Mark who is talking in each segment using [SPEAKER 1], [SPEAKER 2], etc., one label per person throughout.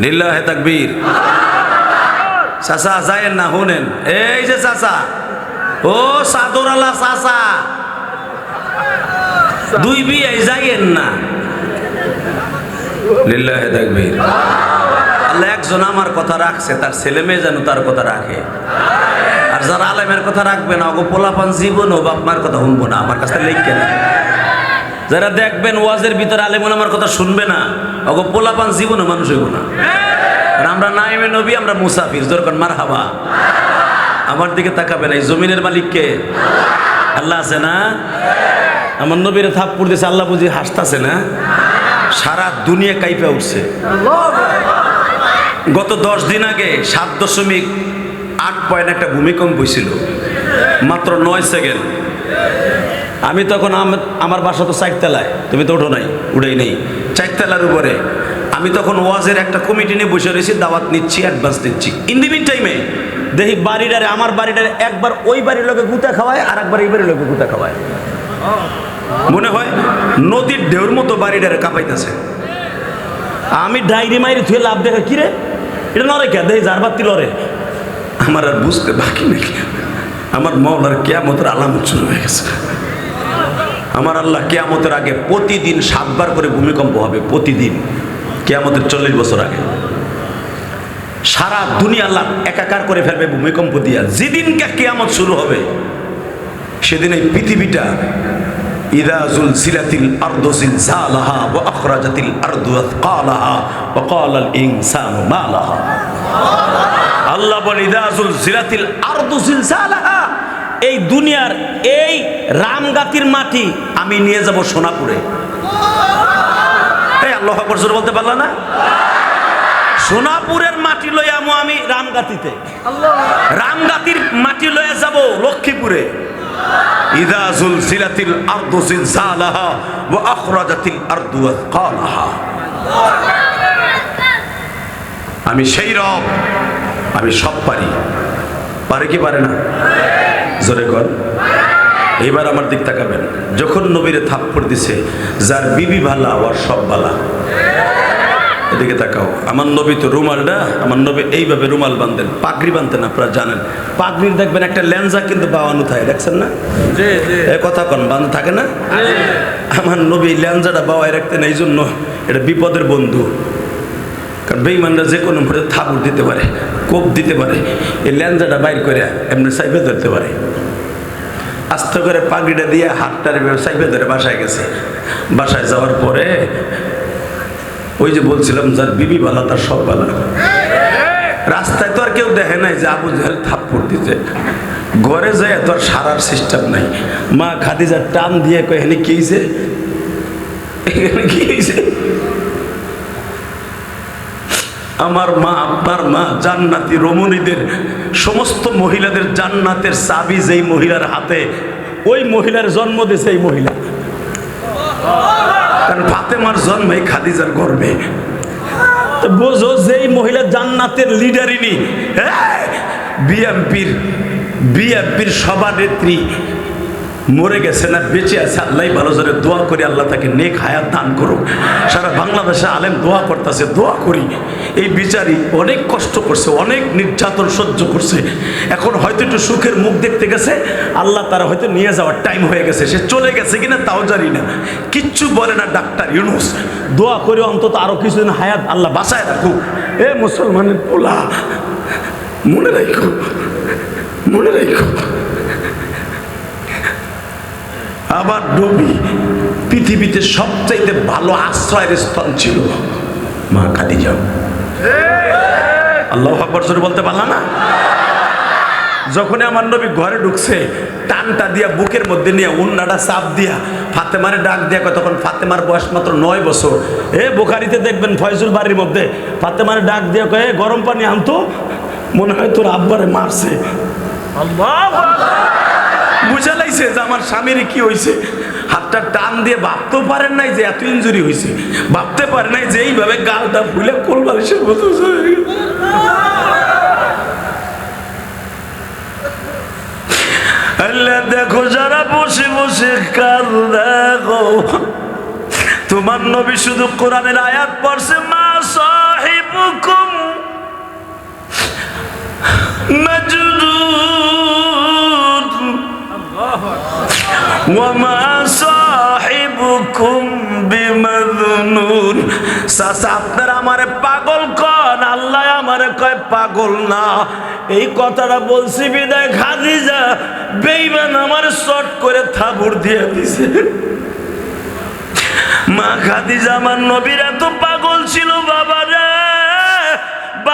[SPEAKER 1] লিল্লাহে তাকবীর। চাচা যায়েন না, শুনেন। এই যে চাচা। ও সাদর আল্লাহ চাচা। দুই বিয়ে যাইয়েন না। লিল্লাহে তাকবীর। আল্লাহ একজন আমার কথা রাখছে, তার ছেলে মেয়ে যেন তার কথা রাখে। আর যারা আলেমের কথা রাখবে না, ওগো পোলাপান জীবন ও বাপ মার কথা শুনব না, আমার কাছে লিখকে না যারা দেখবেন ওয়াজের ভিতরে আলেমন আমার কথা শুনবে না, ওগো পোলাপান জীবনে মানুষ হইব না। আমরা নাইমে নবী, আমরা মুসাফির দরকার মার হাবা আমার দিকে তাকাবেন এই জমিনের মালিককে আল্লাহ আছে না? আমার নবীরে থাপ্পুর দিয়েছে আল্লাহ বুঝি হাসতাছে না? সারা দুনিয়া কাইপে উঠছে। গত দশ দিন আগে সাত দশমিক আট পয়েন্ট একটা ভূমিকম্প হয়েছিল মাত্র নয় সেকেন্ড। আমি তখন আম- আমার বাসা তো চারতলায়, তুমি তো ওঠো নাই উঠেই নেই। চারতলার উপরে। আমি তখন ওয়াজের একটা কমিটি নিয়ে বসে রয়েছি, দাওয়াত নিচ্ছি অ্যাডভান্স নিচ্ছি। ইন দি মিন টাইমে দেখি বাড়িটারে, আমার বাড়িটারে একবার ওই বাড়ির লোকে গুতা খাওয়ায়, আর একবার এই বাড়ির লোকে গুতা খাওয়ায়। মনে হয় নদীর ঢেউর মতো বাড়িটারে কাঁপাইতেছে। আমি ডায়েরি মাইরি থুয়ে লাভ দেখা কিরে এটা নরে কে? দেখি যার বাতি লরে আমার আর বুঝতে বাকি নাকি আমার মৌলার কেয়ামতের আলামত শুরু হয়ে গেছে। আমার আল্লাহ কেয়ামতের আগে প্রতিদিন সাতবার করে ভূমিকম্প হবে, প্রতিদিন। কেয়ামতের চল্লিশ বছর আগে। সারা দুনিয়া আল্লাহ একাকার করে ফেলবে ভূমিকম্প দিয়া। যেদিনকে কেয়ামত শুরু হবে, সেদিন এই পৃথিবীটা ইদা জুলজিলাতিল আরদু জিলজালাহা ওয়া আখরাজাতিল আরদু আথকালাহা ওয়া ক্বালাল ইনসানু মা লাহা আল্লাহ বলে, ইদা জুলজিলাতিল আরদু জিলজালাহা এই দুনিয়ার এই রামগাতির মাটি আমি নিয়ে যাব সোনাপুরে। আল্লাহ বলতে পারলা না? সোনাপুরের মাটি লই আমো রামগাতিতে। রামগাতির মাটি লয়ে যাব লক্ষ্মীপুরে। আমি সেই রব, আমি সব পারি। পারে কি পারে না? জোরে কর। এবার আমার দিক তাকাবেন। যখন নবীরে থাপ্পড় দিছে যার বিবি ভালা ওর সব ভালা এদিকে তাকাও। আমার নবী তো রুমালটা আমার নবী এইভাবে রুমাল বাঁধতেন পাগড়ি বাঁধতেন আপনারা জানেন। পাগড়ির দেখবেন একটা ল্যাঞ্জা কিন্তু বাওয়ানো থাকে দেখছেন না? এ কথা কন বাঁধ থাকে না? আমার নবী ল্যাঞ্জাটা বাওয়ায় রাখতেন এই জন্য এটা বিপদের বন্ধু। কারণ বেইমানরা যে কোনো মুহূর্তে থাপুর দিতে পারে, কোপ দিতে পারে, এই ল্যাঞ্জাটা বাইর করে এমনি সাইপে ধরতে পারে। আস্তে করে পাগড়িটা দিয়ে হাতটার সাইপে ধরে বাসায় গেছে। বাসায় যাওয়ার পরে ওই যে বলছিলাম, যার বিবি বালা, তার সব বালা। রাস্তায় তো আর কেউ দেখে নাই যে আবু জাহেল থাপ্পড় দিতে ঘরে যায় তো আর সারার সিস্টেম নাই। মা খাদিজার টান দিয়ে কয়ে, এখানে কি এখানে কি হয়েছে আমার মা আপনার মা, জান্নাতি রমণীদের, সমস্ত মহিলাদের জান্নাতের চাবি যেই মহিলার হাতে, ওই মহিলার জন্ম দিয়েছে এই মহিলা। কারণ ফাতেমার জন্ম এই খাদিজার গর্বে তো বোঝো যেই মহিলা জান্নাতের লিডারিনি বিএমপির বিএমপির সভানেত্রী। মরে গেছে না, বেঁচে আছে আল্লাহ ভালো জোরে দোয়া করি আল্লাহ তাকে নেক হায়াত দান করুক। সারা বাংলাদেশে আলেম দোয়া করতেছে, দোয়া করি। এই বিচারী অনেক কষ্ট করছে, অনেক নির্যাতন সহ্য করছে। এখন হয়তো একটু সুখের মুখ দেখতে গেছে, আল্লাহ তারা হয়তো নিয়ে যাওয়ার টাইম হয়ে গেছে। সে চলে গেছে কিনা তাও জানি না। কিচ্ছু বলে না ডাক্তার ইউনুস, দোয়া করে অন্তত আরও কিছুদিন হায়াত আল্লাহ বাঁচায় রাখুক। এ মুসলমানের পোলা, মনে রাখো মনে রাখো। আবার নবী পৃথিবীতে সবচাইতে ভালো আশ্রয়ের স্থান ছিল মা খাদিজা। আল্লাহ আকবর বলতে পারলাম না? যখনই আমার নবী ঘরে ঢুকছে, টানটা দিয়া বুকের মধ্যে নিয়ে উন্নাটা চাপ দিয়া ফাতেমারে ডাক দিয়া তখন ফাতেমার বয়স মাত্র নয় বছর। এ, বোখারিতে দেখবেন ফয়জুল বাড়ির মধ্যে ফাতেমারে ডাক দিয়া কয়ে গরম পানি আনতো, মনে হয় তোর আব্বারে মারছে। বুঝা লাইছে যে আমার স্বামীর কি হয়েছে হাতটা টান দিয়ে ভাবতেও পারেন নাই যে এত ইঞ্জুরি হয়েছে ভাবতে পারে নাই যে এইভাবে গালটা ফুলে কোল বালিশের মতো গেছে। আল্লাহ দেখো যারা বসে বসে কাল দেখো তোমার নবী শুধু কোরআনের আয়াত পড়ছে, মা সাহিব সাহিবুকুম মজরুর ওয়ামা সাহিবুকুম বিমজনুন সাসা আপনারা আমারে পাগল কন। আল্লাহ আমারে কয়, পাগল না। এই কথাটা বলছি, বিদায় খাদিজা। বেইমান আমার শর্ট করে থাবুর দিয়ে দিছে। মা খাদিজা, আমার নবীর এত পাগল ছিল, বাবা।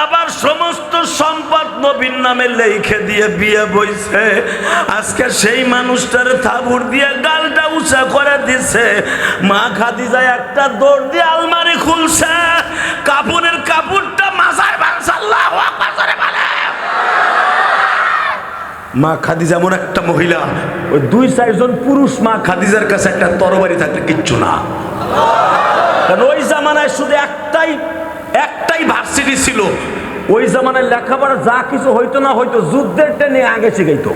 [SPEAKER 1] বাবার সমস্ত সম্পদ নবীর নামে লেখে দিয়ে বিয়ে বইছে। আজকে সেই মানুষটার থাবুর দিয়ে গালটা উঁচা করে দিছে। মা খাদিজা একটা দৌড় দিয়ে আলমারি খুলছে। কাপড়ের কাপড়টা মাথায় করে মা খাদিজা এমন একটা মহিলা, ওই দুই চারজন পুরুষ মা খাদিজার কাছে একটা তরবারি থাকলে কিচ্ছু না। কারণ ওই জামানায় শুধু একটাই একটাই ভার্সিটি ছিল। ওই জামানায় লেখাপড়া যা কিছু হইতো না হইতো, যুদ্ধের টেনে আগে শিখাইতো।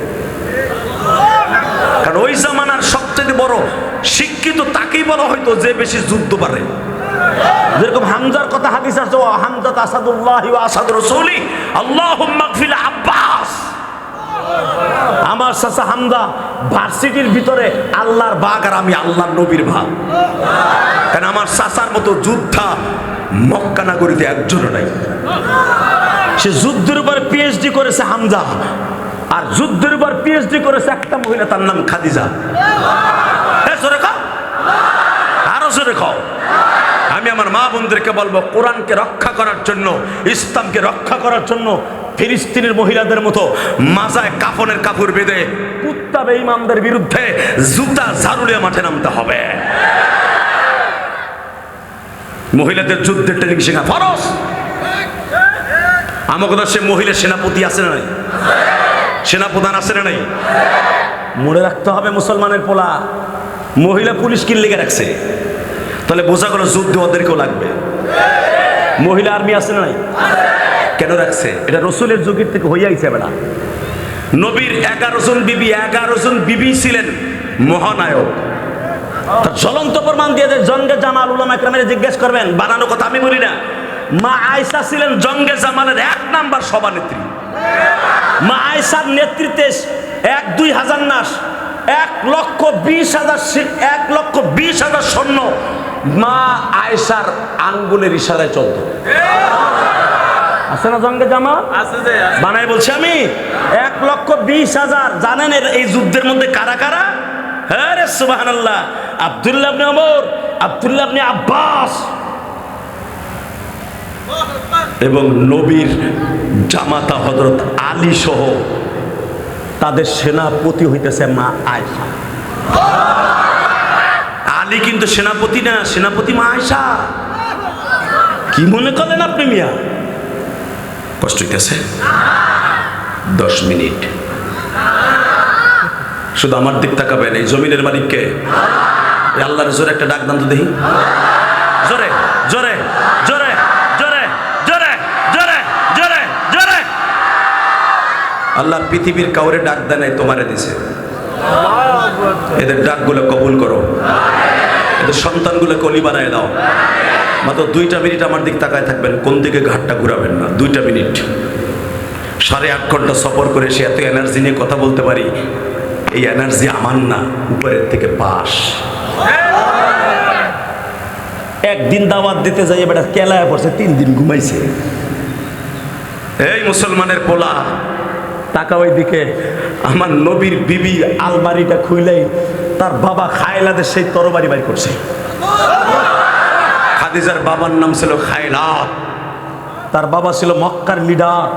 [SPEAKER 1] কারণ ওই জামানার সবচেয়ে বড় শিক্ষিত তাকেই বলা হয়তো যে বেশি যুদ্ধ পারে। যেরকম হামজার কথা হাদিস আছে হামজাত আসাদুল্লাহ আসাদ রসুলি গফির আব্বাস। আমার চাচা হামদা ভার্সিটির ভিতরে আল্লাহর বাঘ আর আমি আল্লাহর নবীর ভাগ। কারণ আমার চাচার মতো যোদ্ধা মক্কা নাগরীতে একজনও নাই। সে যুদ্ধের উপর পিএইচডি করেছে হামজা, আর যুদ্ধের উপর পিএইচডি করেছে একটা মহিলা, তার নাম খাদিজা। আরও জোরে আমি আমার মা বোনদেরকে বলব, কোরআনকে রক্ষা করার জন্য, ইসলামকে রক্ষা করার জন্য ফিলিস্তিনের মহিলাদের মতো মাজায় কাফনের কাপড় বেঁধে কুত্তা বেঈমানদের বিরুদ্ধে জুতা ঝাড়ুলিয়া মাঠে নামতে হবে। মহিলাদের যুদ্ধের ট্রেনিং শেখা। ফরস আমাকে সে মহিলা সেনাপতি আছে না নাই? সেনাপ্রধান আছে না নাই? মনে রাখতে হবে মুসলমানের পোলা, মহিলা পুলিশ কি লেগে রাখছে? তাহলে বোঝা গেল যুদ্ধ ওদেরকেও লাগবে। মহিলা আর্মি আছে না নাই? কেন রাখছে? এটা রসুলের যুগের থেকে হইয়াইছে বেড়া নবীর এগারো জন বিবি, এগারো জন বিবি ছিলেন মহানায়ক। জ্বলন্ত প্রমাণ দিয়ে যে জঙ্গে জামাল উলামা একরামের জিজ্ঞেস করবেন বানানো কথা আমি বলি না। মা আয়সা ছিলেন জঙ্গে জামালের এক নাম্বার সভানেত্রী। মা আয়সার নেতৃত্বে এক দুই হাজার নাস এক লক্ষ বিশ হাজার এক লক্ষ বিশ হাজার সৈন্য মা আয়সার আঙ্গুলের ইশারায় চলত। আছে না জঙ্গে জামা বানাই বলছি আমি। এক লক্ষ বিশ হাজার জানেন এই যুদ্ধের মধ্যে কারা কারা? হ্যাঁ রে আল্লাহ আবদুল্লাহ অমর আবদুল্লাহ আব্বাস। এবং নবীর জামাতা হজরত আলী সহ তাদের সেনাপতি হইতেছে মা আয়সা আলী কিন্তু সেনাপতি না, সেনাপতি মা আয়সা কি মনে করেন আপনি মিয়া? কষ্ট হইতেছে? দশ মিনিট। শুধু আমার দিক তাকাবেন, এই জমিনের মালিককে? আল্লাহর জোরে একটা ডাক দান তো দেখি। জোরে জোরে জোরে জোরে জোরে জোরে জোরে জোরে। আল্লাহ পৃথিবীর কাউরে ডাক দেয় নাই, তোমারে দিছে। এদের ডাকগুলো কবুল করো। এদের সন্তানগুলো কলি বানায় দাও। মাত্র দুইটা মিনিট আমার দিক তাকায় থাকবেন, কোন দিকে ঘাটটা ঘুরাবেন না, দুইটা মিনিট। সাড়ে আট ঘণ্টা সফর করে সে এত এনার্জি নিয়ে কথা বলতে পারি, এই এনার্জি আমার না, উপরের থেকে পাস একদিন দাওয়াত দিতে যাই এবার কেলায় পড়ছে তিন দিন ঘুমাইছে। এই মুসলমানের পোলা টাকা ওই দিকে আমার নবীর বিবি আলমারিটা খুইলেই তার বাবা খায়লাদের সেই তরবারি বাড়ি করছে। খাদিজার বাবার নাম ছিল খায়লা তার বাবা ছিল মক্কার লিডার।